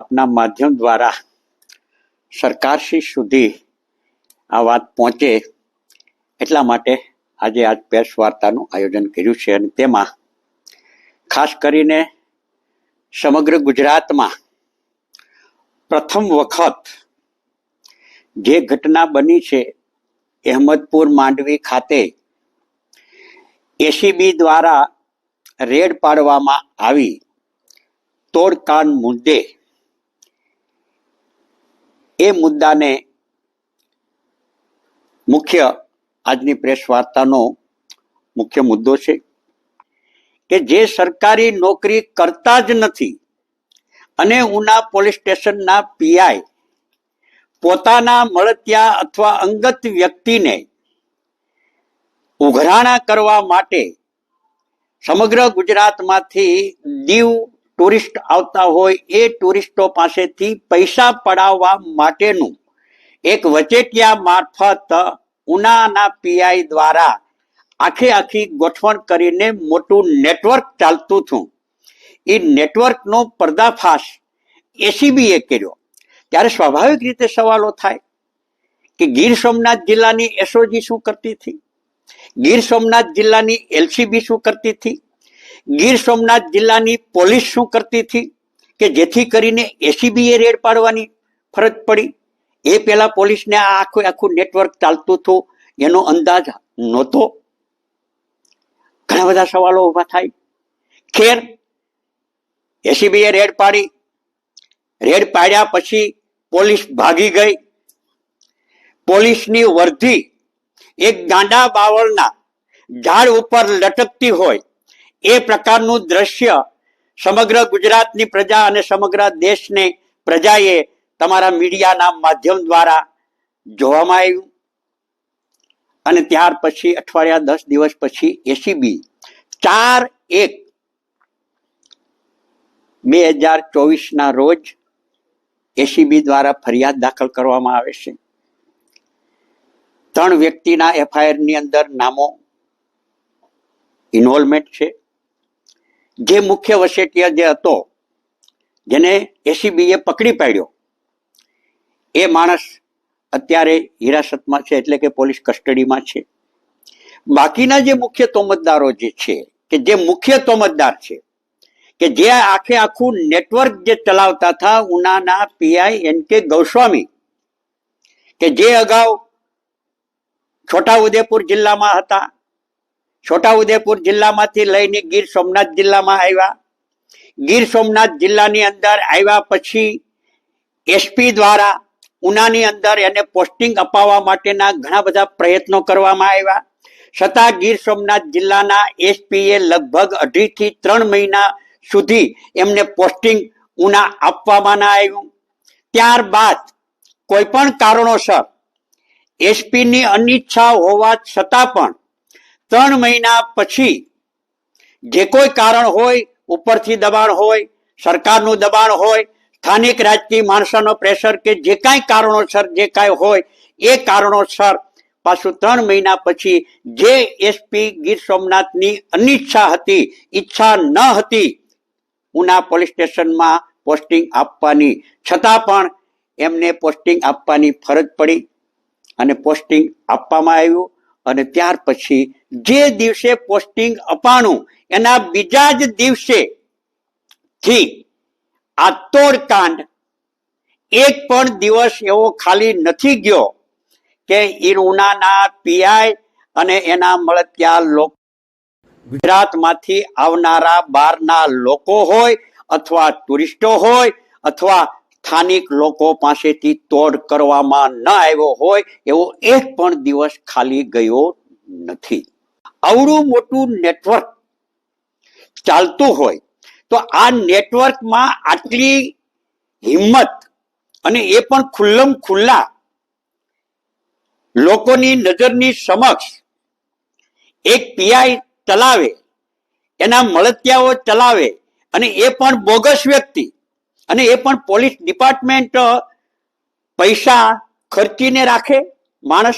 આપના માધ્યમ દ્વારા સરકારશ્રી સુધી આ વાત પહોંચે એટલા માટે આજે આ પ્રેસ વાર્તાનું આયોજન કર્યું છે અને તેમાં ખાસ કરીને સમગ્ર ગુજરાતમાં પ્રથમ વખત જે ઘટના બની છે અહેમદપુર માંડવી ખાતે એસીબી દ્વારા રેડ પાડવામાં આવી તોડકાન મુદ્દે એ મુદ્દાને મુખ્ય આજની પ્રેસ વાર્તાનો મુખ્ય મુદ્દો છે કે જે સરકારી નોકરી કરતા જ નથી અને ઉના પોલીસ સ્ટેશનના પીઆઈ પોતાના મળતિયા અથવા અંગત વ્યક્તિને ઉઘરાણા કરવા માટે સમગ્ર ગુજરાતમાંથી દીવ ટુરિસ્ટ આવતા હોય એ ટુરિસ્ટો પાસેથી પૈસા પડાવવા માટેનું એક વચેટિયા મારફત ઉનાના પીઆઈ દ્વારા આખે આખી ગોઠવણ કરીને મોટું નેટવર્ક ચાલતું હતું. એ નેટવર્કનો પર્દાફાશ એસીબીએ કર્યો. ત્યારે સ્વાભાવિક રીતે સવાલો થાય કે ગીર સોમનાથ જિલ્લાની એસઓજી શું કરતી હતી? ગીર સોમનાથ જિલ્લાની એલસીબી શું કરતી હતી? ગીર સોમનાથ જિલ્લાની પોલીસ શું કરતી હતી કે જેથી કરીને એસીબીએ રેડ પાડવાની ફરજ પડી? એ પેલા પોલીસને આ આખું આખું નેટવર્ક ચાલતું હતું, એનો અંદાજ નહોતો. ઘણા બધા સવાલો ઊભા થાય. ખેર એસીબીએ રેડ પાડી. રેડ પાડ્યા પછી પોલીસ ભાગી ગઈ. પોલીસની વર્ધી એક ગાંડા બાવળના ઝાડ ઉપર લટકતી હોય એ પ્રકારનું દ્રશ્ય સમગ્ર ગુજરાતની પ્રજા અને સમગ્ર દેશને પ્રજાએ તમારા મીડિયાના માધ્યમ દ્વારા જોવામાં આવ્યું. અને ત્યાર પછી, અઠવાડિયા દસ દિવસ પછી એસીબી ચાર એક બે હજાર ચોવીસના રોજ એસીબી દ્વારા ફરિયાદ દાખલ કરવામાં આવે છે. ત્રણ વ્યક્તિના એફઆઈઆરની અંદર નામો ઇન્વોલ્વમેન્ટ છે. જે મુખ્ય વસેટિયા જે હતો, જેને એસીબીએ પકડી પાડ્યો, એ માણસ અત્યારે હિરાસતમાં છે, એટલે કે પોલીસ કસ્ટડીમાં છે. બાકીના જે મુખ્ય તોમતદારો જે છે, કે જે મુખ્ય તોમતદાર છે, કે જે આખે આખું નેટવર્ક જે ચલાવતા હતા, ઉનાના પીઆઈ એન કે ગૌસ્વામી, કે જે અગાઉ છોટા ઉદેપુર જિલ્લામાં હતા છોટા ઉદેપુર જિલ્લામાંથી લઈને ગીર સોમનાથ જિલ્લામાં આવ્યા. ગીર સોમનાથ જિલ્લાની અંદર આવ્યા પછી એસપી દ્વારા ઉનાની અંદર એને પોસ્ટિંગ અપાવવા માટેના ઘણા બધા પ્રયત્નો કરવામાં આવ્યા. છતાં ગીર સોમનાથ જિલ્લાના એસપીએ લગભગ અઢીથી ત્રણ મહિના સુધી એમને પોસ્ટિંગ ઉના આપવામાં ના આવ્યું. ત્યારબાદ કોઈ પણ કારણોસર એસપીની અનિચ્છા હોવા છતાં પણ ત્રણ મહિના પછી જે કોઈ કારણ હોય, ઉપરથી દબાણ હોય, સરકારનું દબાણ હોય, સ્થાનિક રાજકીય માણસોનો પ્રેશર કે જે કાંઈ કારણોસર જે કાંઈ હોય, એ કારણોસર પાછું ત્રણ મહિના પછી જે એસપી ગીર સોમનાથની અનિચ્છા હતી, ઈચ્છા ન હતી, ઉના પોલીસ સ્ટેશનમાં પોસ્ટિંગ આપવાની. છતાં પણ એમને પોસ્ટિંગ આપવાની ફરજ પડી અને પોસ્ટિંગ આપવામાં આવ્યું. અને ત્યાર પછી જે દિવસે પોસ્ટિંગ અપાણું, એના બીજા જ દિવસે થી આ તોડકાંડ એક પણ દિવસ એવો ખાલી નથી ગયો કે ઈરુનાના પીઆઈ અને એના મળતિયા લોકો ગુજરાતમાંથી આવનારા બહારના લોકો હોય અથવા ટુરિસ્ટો હોય અથવા સ્થાનિક લોકો પાસેથી તોડ કરવામાં ન આવ્યો હોય એવો એક પણ દિવસ ખાલી ગયો નથી. આવડું મોટું નેટવર્ક ચાલતું હોય તો આ નેટવર્કમાં આટલી હિંમત અને એ પણ ખુલ્લમ ખુલ્લા લોકોની નજરની સમક્ષ એક પીઆઈ ચલાવે, એના મળતિયાઓ ચલાવે અને એ પણ બોગસ વ્યક્તિ અને એ પણ પોલીસ ડિપાર્ટમેન્ટ પૈસા ખર્ચીને રાખે. માણસ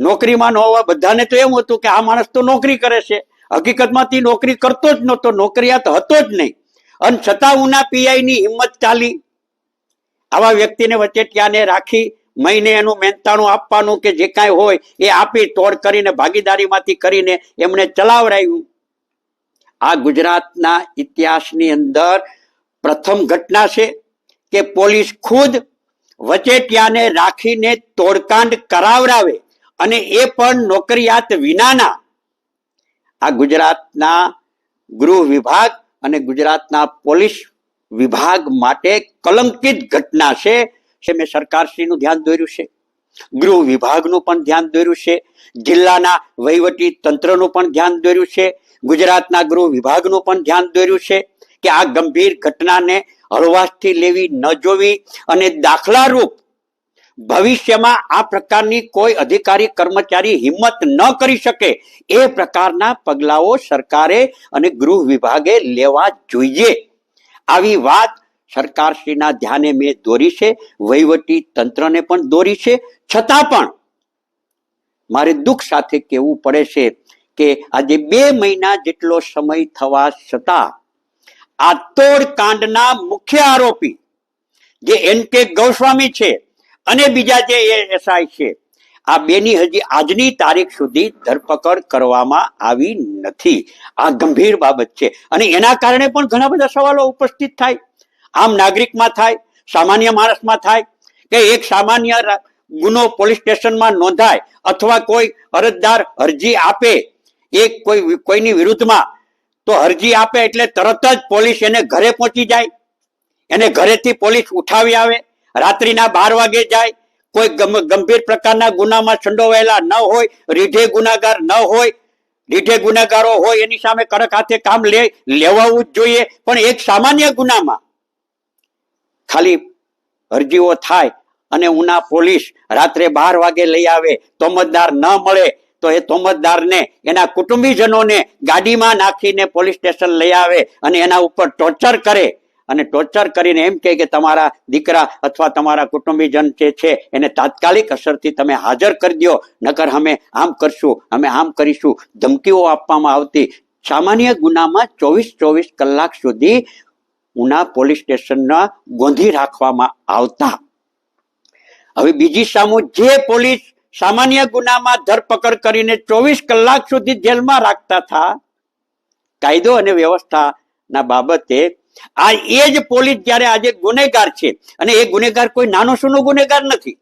નોકરીમાં ન હોવા બધાને તો એવું હતું કે આ માણસ તો નોકરી કરે છે. હકીકતમાં તે નોકરી કરતો જ નહોતો, નોકરિયાત હતો જ નહીં. અને છતાં ઉના પીઆઈ ની હિંમત ચાલી. આવા વ્યક્તિને વચેટિયાને રાખી, મહિને એનું મહેનતાણું આપવાનું કે જે કાંઈ હોય એ આપી, તોડ કરીને, ભાગીદારીમાંથી કરીને એમણે ચલાવરાયું. આ ગુજરાતના ઇતિહાસની અંદર પ્રથમ ઘટના છે કે પોલીસ ખુદ વચેટિયાને રાખીને તોડકાંડ કરાવરાવે અને એ પણ નોકરિયાત વિનાના. આ ગુજરાતના ગૃહ વિભાગ અને ગુજરાતના પોલીસ વિભાગ માટે કલંકિત ઘટના છે. જે મેં સરકારશ્રીનું ધ્યાન દોર્યું છે. ગૃહ વિભાગનું પણ ધ્યાન દોર્યું છે. જિલ્લાના વહીવટી તંત્રનું પણ ધ્યાન દોર્યું છે. ગુજરાતના ગૃહ વિભાગનું પણ ધ્યાન દોર્યું છે. કે આ ગંભીર ઘટનાને હળવાશથી લેવી ન જોવી અને દાખલારૂપ ભવિષ્યમાં આ પ્રકારની કોઈ અધિકારી કર્મચારી હિંમત ન કરી શકે એ પ્રકારના પગલાઓ સરકારે અને ગૃહ વિભાગે લેવા જોઈએ. આવી વાત સરકારશ્રીના ધ્યાને મેં દોરી છે, વહીવટી તંત્રને પણ દોરી છે. છતાં પણ મારે દુઃખ સાથે કહેવું પડે છે કે આજે બે મહિના જેટલો સમય થવા છતાં આ તોડકાંડના મુખ્ય આરોપી જે એન કે ગૌસ્વામી છે અને બીજા જે એએસઆઈ છે, આ બેની હજી આજની તારીખ સુધી ધરપકડ કરવામાં આવી નથી. આ ગંભીર બાબત છે અને એના કારણે પણ ઘણા બધા સવાલો ઉપસ્થિત થાય. આમ નાગરિકમાં થાય, સામાન્ય માણસમાં થાય, કે એક સામાન્ય ગુનો પોલીસ સ્ટેશનમાં નોંધાય અથવા કોઈ અરજદાર અરજી આપે એક કોઈ કોઈની વિરુદ્ધમાં તો અરજી આપે એટલે તરત જ પોલીસ એને ઘરે પહોંચી જાય. એને ઘરેથી પોલીસ ઉઠાવી આવે. રાત્રિના બાર વાગે જાય. કોઈ ગંભીર પ્રકારના ગુનામાં સંડોવાયેલા ન હોય, રીઢે ગુનાગાર ન હોય, રીઢે ગુનાગારો હોય એની સામે કડક હાથે કામ લે, લેવાવું જ જોઈએ. પણ એક સામાન્ય ગુનામાં ખાલી અરજીઓ થાય અને ઉના પોલીસ રાત્રે બાર વાગે લઈ આવે, તોમતદાર ન મળે તો એ તોમતદારને, એના કુટુંબીજનોને ગાડીમાં નાખીને પોલીસ સ્ટેશન લઈ આવે અને એના ઉપર ટોર્ચર કરે. અને ટોર્ચર કરીને એમ કહે કે તમારા દીકરા અથવા તમારા કુટુંબીજન જે છે, એને તાત્કાલિક અસરથી તમે હાજર કરી દો. નકર અમે આમ કરશું, અમે આમ કરીશું. ધમકીઓ આપવામાં આવતી સામાન્ય ગુનામાં ચોવીસ ચોવીસ કલાક સુધી ઉના પોલીસ સ્ટેશનના ગોંધી રાખવામાં આવતા. હવે બીજી સામુ જે પોલીસ સામાન્ય ગુનામાં ધરપકડ કરીને ચોવીસ કલાક સુધી જેલમાં રાખતા હતા. કાયદો અને વ્યવસ્થાના બાબતે આ એ જ પોલીસ જ્યારે આજે ગુનેગાર છે અને એ ગુનેગાર કોઈ નાનો સુનો ગુનેગાર નથી.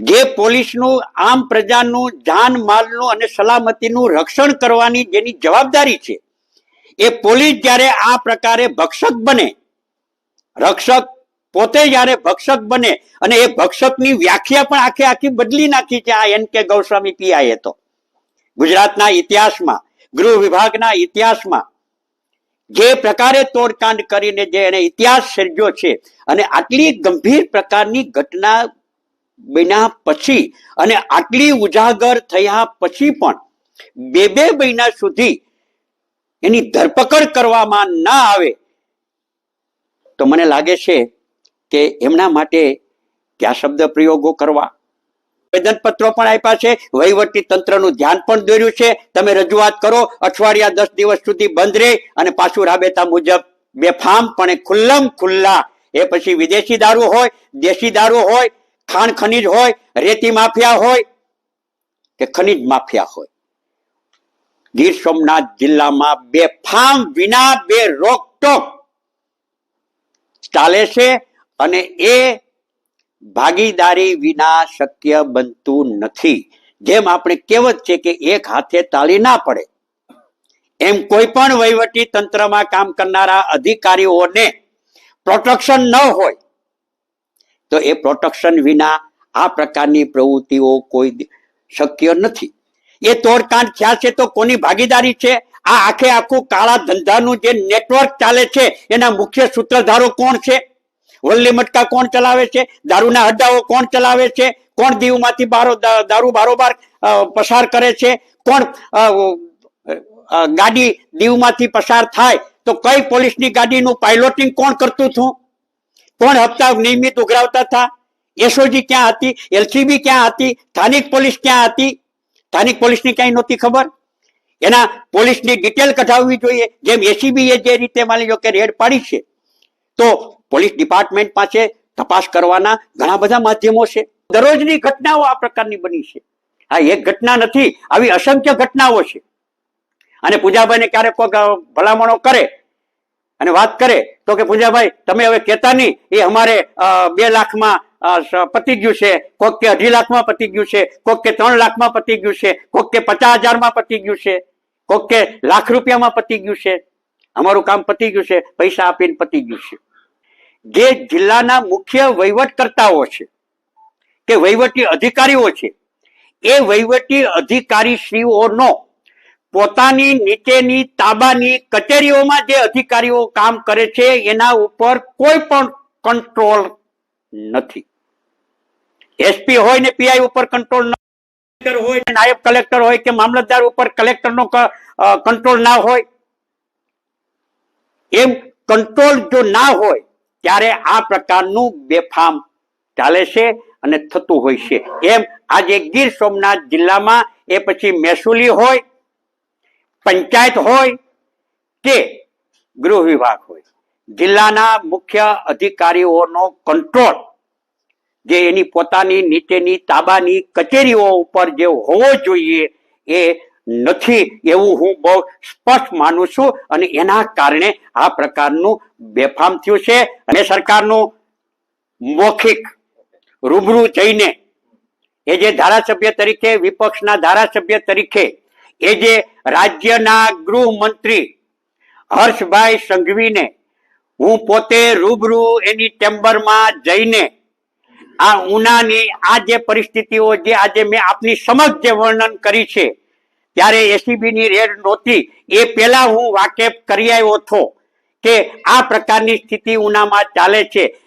જે પોલીસનું, આમ પ્રજાનું જાન માલનું અને સલામતીનું રક્ષણ કરવાની જેની જવાબદારી છે, એ પોલીસ જ્યારે આ પ્રકારે ભક્ષક બને, રક્ષક પોતે જયારે ભક્ષક બને અને એ ભક્ષકની વ્યાખ્યા પણ આખે આખી બદલી નાખી છે આ એન કે ગૌસ્વામી પીઆઈએ તો. ગુજરાતના ઇતિહાસમાં, ગૃહ વિભાગના ઇતિહાસમાં જે પ્રકારે તોડકાંડ કરીને જે એને ઇતિહાસ સર્જ્યો છે અને આટલી ગંભીર પ્રકારની ઘટના બન્યા પછી અને આટલી ઉજાગર થયા પછી પણ બે બે મહિના સુધી એની ધરપકડ કરવામાં ના આવે, તો મને લાગે છે કે એમના માટે કયા શબ્દ પ્રયોગો કરવા? આવેદન પણ આપ્યા છે, વહીવટી તંત્રનું ધ્યાન પણ દોર્યું છે. તમે રજૂઆત કરો, અઠવાડિયા દસ દિવસ સુધી બંધ રહે અને પાછું રાબેતા મુજબ બેફામ પણ ખુલ્લમ ખુલ્લા. એ પછી વિદેશી દારૂ હોય, દેશી દારૂ હોય, ખાણ ખનીજ હોય, રેતી માફિયા હોય કે ખનીજ માફિયા હોય. ગીર સોમનાથ જિલ્લામાં બેફામ વિના બે રોકટોક ચાલે છે અને એ ભાગીદારી વિના શક્ય બનતું નથી. જેમ આપણે કહેવત છે કે એક હાથે તાળી ના પડે. એમ કોઈ પણ વહીવટી તંત્રમાં કામ કરનારા અધિકારીઓને પ્રોટેક્શન ન હોય, તો એ પ્રોટેક્શન વિના આ પ્રકારની પ્રવૃત્તિઓ કોઈ શક્ય નથી. એ તોડકાંડ થયા છે તો કોની ભાગીદારી છે? આ આખે આખું કાળા ધંધાનું જે નેટવર્ક ચાલે છે, એના મુખ્ય સૂત્રધારો કોણ છે? વલ્લી મટકા કોણ ચલાવે છે? દારૂના અડ્ડાઓ કોણ ચલાવે છે? કોણ દીવમાંથી બારો દારૂ બારોબાર પસાર કરે છે? કોણ ગાડી દીવમાંથી પસાર થાય તો કઈ પોલીસની ગાડીનું પાયલોટિંગ કોણ કરતું હતું? કોણ હપ્તા નિયમિત ઉઘરાવતા હતા? એસઓજી ક્યાં હતી? એલસીબી ક્યાં હતી? સ્થાનિક પોલીસ ક્યાં હતી? સ્થાનિક પોલીસની ક્યાંય નહોતી ખબર? એના પોલીસની ડિટેલ કઢાવવી જોઈએ. જેમ એસીબી એ જે રીતે માની લો કે રેડ પાડી છે, તો પોલીસ ડિપાર્ટમેન્ટ પાસે તપાસ કરવાના ઘણા બધા માધ્યમો છે. દરરોજની ઘટનાઓ આ પ્રકારની બની છે. આ એક ઘટના નથી, આવી અસંખ્ય ઘટનાઓ છે. અને પૂજાભાઈને ક્યારેક કોઈ ભલામણો કરે અને વાત કરે, તો કે પૂજાભાઈ, તમે હવે કહેતા નહીં, એ અમારે બે લાખમાં પતી ગયું છે, કોક કે અઢી લાખમાં પતી ગયું છે, કોક કે ત્રણ લાખમાં પતી ગયું છે, કોક કે પચાસ હજારમાં પતી ગયું છે, કોક કે લાખ રૂપિયામાં પતી ગયું છે. અમારું કામ પતી ગયું છે, પૈસા આપીને પતી ગયું છે. જે જિલ્લાના મુખ્ય વહીવટકર્તાઓ છે, કે વહીવટી અધિકારીઓ છે, એ વહીવટી અધિકારીશ્રીઓનો પોતાની નીચેની તાબાની કચેરીઓમાં જે અધિકારીઓ કામ કરે છે, એના ઉપર કોઈ પણ કંટ્રોલ નથી. એસપી હોય ને પીઆઈ ઉપર કંટ્રોલ હોય નાયબ કલેક્ટર હોય કે મામલતદાર ઉપર કલેક્ટરનો કંટ્રોલ ના હોય, એમ કંટ્રોલ જો ના હોય ત્યારે આ પ્રકારનું બેફામ ચાલે છે અને થતું હોય છે. એમ આજે ગીર સોમનાથ જિલ્લામાં એ પછી મહેસૂલી હોય, પંચાયત હોય કે ગૃહ વિભાગ હોય. જિલ્લાના મુખ્ય અધિકારીઓનો કંટ્રોલ જે એની પોતાની નીચેની તાબાની કચેરીઓ ઉપર જે હોવો જોઈએ એ નથી એવું હું બહુ સ્પષ્ટ માનું છું અને એના કારણે આ પ્રકારનું બેફામ થયું છે અને સરકારનું મૌખિક રૂબરૂ જઈને એ જે ધારાસભ્ય તરીકે, વિપક્ષના ધારાસભ્ય તરીકે, એ જે રાજ્યના ગૃહમંત્રી હર્ષભાઈ સંઘવીને હું પોતે રૂબરૂ એની ચેમ્બરમાં જઈને આ ઉનાની આ જે પરિસ્થિતિઓ જે આજે મેં આપની સમક્ષ જે વર્ણન કરી છે ત્યારે એસીબી ની રેડ નહોતી એ પહેલા હું વાકેફ કરી આવ્યો હતો કે આ પ્રકારની સ્થિતિ ઉનામાં ચાલે છે.